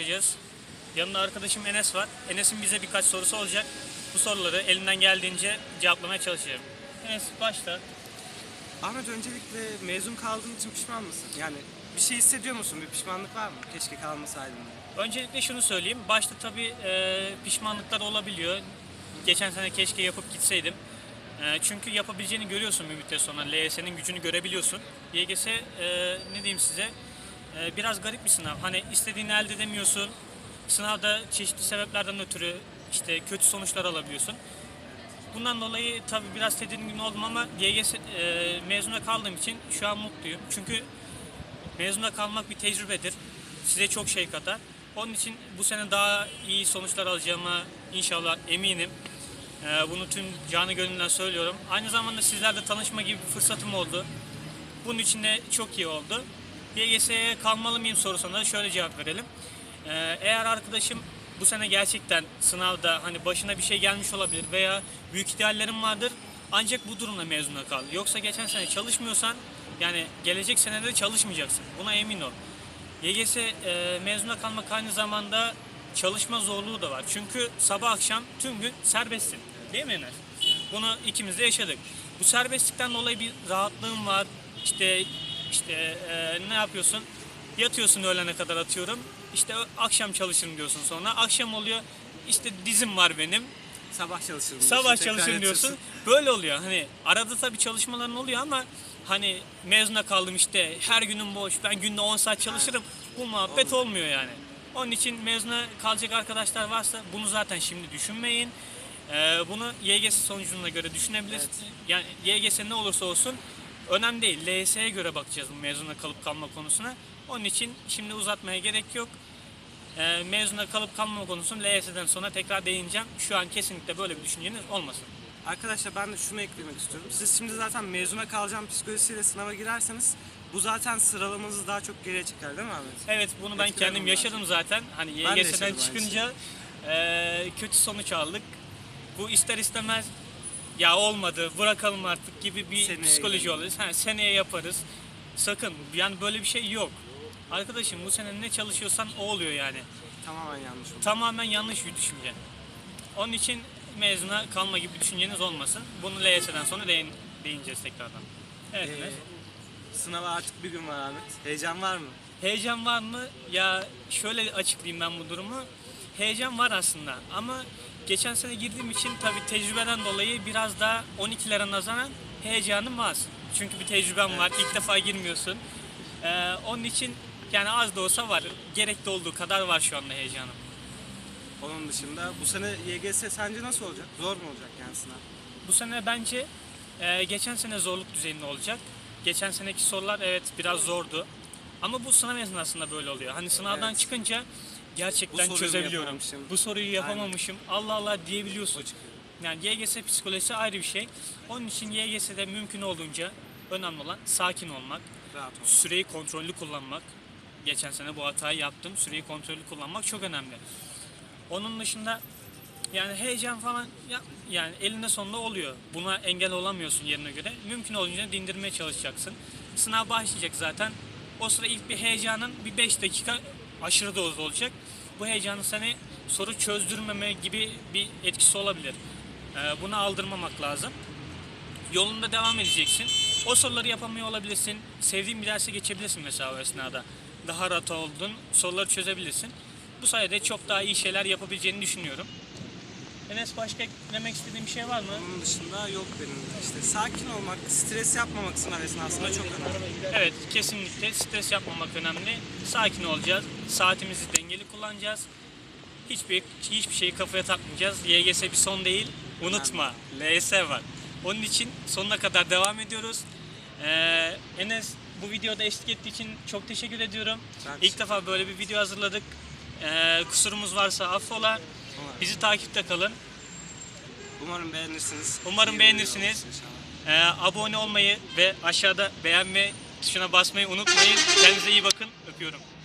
çalışacağız. Yanında arkadaşım Enes var. Enes'in bize birkaç sorusu olacak. Bu soruları elimden geldiğince cevaplamaya çalışacağım. Enes başta. Ahmet öncelikle mezun kaldığın için pişman mısın? Yani bir şey hissediyor musun? Bir pişmanlık var mı? Keşke kalmasaydım. diye. Öncelikle şunu söyleyeyim. Başta tabii e, pişmanlıklar olabiliyor. Geçen sene keşke yapıp gitseydim. E, çünkü yapabileceğini görüyorsun bir müddet sonra. LYS'nin gücünü görebiliyorsun. YGS e, ne diyeyim size e, biraz garip bir sınav. Hani istediğini elde edemiyorsun. Sınavda çeşitli sebeplerden ötürü işte kötü sonuçlar alabiliyorsun. Bundan dolayı tabii biraz tedirgin oldum ama YGS e, mezuna kaldığım için şu an mutluyum. Çünkü mezuna kalmak bir tecrübedir. Size çok şey katar. Onun için bu sene daha iyi sonuçlar alacağıma inşallah eminim. Ee, bunu tüm canı gönülden söylüyorum. Aynı zamanda sizlerle tanışma gibi bir fırsatım oldu. Bunun için de çok iyi oldu. YGS'ye kalmalı mıyım sorusuna da şöyle cevap verelim. Ee, eğer arkadaşım bu sene gerçekten sınavda hani başına bir şey gelmiş olabilir veya büyük ideallerim vardır ancak bu durumda mezuna kal. Yoksa geçen sene çalışmıyorsan yani gelecek senede çalışmayacaksın. Buna emin ol. YGS e, mezuna kalmak aynı zamanda çalışma zorluğu da var. Çünkü sabah akşam tüm gün serbestsin. Değil mi Enes? Bunu ikimiz de yaşadık. Bu serbestlikten dolayı bir rahatlığım var. İşte işte e, ne yapıyorsun? Yatıyorsun öğlene kadar atıyorum. İşte akşam çalışırım diyorsun sonra. Akşam oluyor. İşte dizim var benim. Sabah çalışırım. Sabah diyorsun, çalışırım diyorsun. yatıyorsun. Böyle oluyor. Hani arada tabii çalışmaların oluyor ama hani mezuna kaldım işte her günüm boş. Ben günde 10 saat çalışırım. Bu muhabbet olmuyor yani. Onun için mezuna kalacak arkadaşlar varsa bunu zaten şimdi düşünmeyin. Ee, bunu YGS sonucuna göre düşünebilirsiniz. Yani YGS ne olursa olsun önemli değil. LYS'ye göre bakacağız bu mezuna kalıp kalma konusuna. Onun için şimdi uzatmaya gerek yok. Ee, mezuna kalıp kalma konusunu LYS'den sonra tekrar değineceğim. Şu an kesinlikle böyle bir düşünceniz olmasın. Arkadaşlar ben de şunu eklemek istiyorum. Siz şimdi zaten mezuna kalacağım psikolojisiyle sınava girerseniz bu zaten sıralamanızı daha çok geriye çeker değil mi Ahmet? Evet bunu ben Etkiler kendim yaşadım zaten. Hani YGS'den çıkınca eee, kötü sonuç aldık. Bu ister istemez ya olmadı bırakalım artık gibi bir Seneye psikoloji yani. Ha, seneye yaparız. Sakın yani böyle bir şey yok. Arkadaşım bu sene ne çalışıyorsan o oluyor yani. Tamamen yanlış oldu. Tamamen yanlış bir düşünce. Onun için mezuna kalma gibi bir düşünceniz olmasın. Bunu LYS'den sonra değin, değineceğiz tekrardan. Evet. Ee, Enes. sınava artık bir gün var Ahmet. Heyecan var mı? Heyecan var mı? Ya şöyle açıklayayım ben bu durumu. Heyecan var aslında ama geçen sene girdiğim için tabii tecrübeden dolayı biraz daha 12'lere nazaran heyecanım az. Çünkü bir tecrübem var. İlk defa girmiyorsun. Ee, onun için yani az da olsa var. Gerekli olduğu kadar var şu anda heyecanım. Onun dışında bu sene YGS sence nasıl olacak? Zor mu olacak yani sınav? Bu sene bence e, geçen sene zorluk düzeyinde olacak. Geçen seneki sorular evet biraz zordu. Ama bu sınav esnasında böyle oluyor. Hani sınavdan Evet. çıkınca gerçekten Bu çözebiliyorum. Bu soruyu yapamamışım. Allah Allah diyebiliyorsun. Yani YGS psikolojisi ayrı bir şey. Onun için YGS'de mümkün olduğunca önemli olan sakin olmak, Rahat ol. süreyi kontrollü kullanmak. Geçen sene bu hatayı yaptım. Süreyi kontrollü kullanmak çok önemli. Onun dışında yani heyecan falan ya, yani elinde sonunda oluyor. Buna engel olamıyorsun yerine göre. Mümkün olduğunca dindirmeye çalışacaksın. Sınav başlayacak zaten. O sıra ilk bir heyecanın bir 5 dakika aşırı dozda olacak. Bu heyecanın seni soru çözdürmeme gibi bir etkisi olabilir. Ee, bunu aldırmamak lazım yolunda devam edeceksin. O soruları yapamıyor olabilirsin. Sevdiğin bir derse geçebilirsin mesela o esnada. Daha rahat oldun, soruları çözebilirsin. Bu sayede çok daha iyi şeyler yapabileceğini düşünüyorum. Enes başka eklemek istediğin bir şey var mı? Onun dışında yok benim. İşte sakin olmak, stres yapmamak sınav esnasında çok önemli. Evet, kesinlikle stres yapmamak önemli. Sakin olacağız. Saatimizi dengeli kullanacağız. Hiçbir hiçbir şeyi kafaya takmayacağız. YGS bir son değil. Unutma. LS var. Onun için sonuna kadar devam ediyoruz. Ee, Enes bu videoda eşlik ettiği için çok teşekkür ediyorum. Ben İlk defa böyle bir video hazırladık. Ee, kusurumuz varsa affola. Bizi takipte kalın. Umarım beğenirsiniz. Umarım İyi beğenirsiniz. Ee, abone olmayı ve aşağıda beğenme tuşuna basmayı unutmayın. Kendinize iyi bakın. Öpüyorum.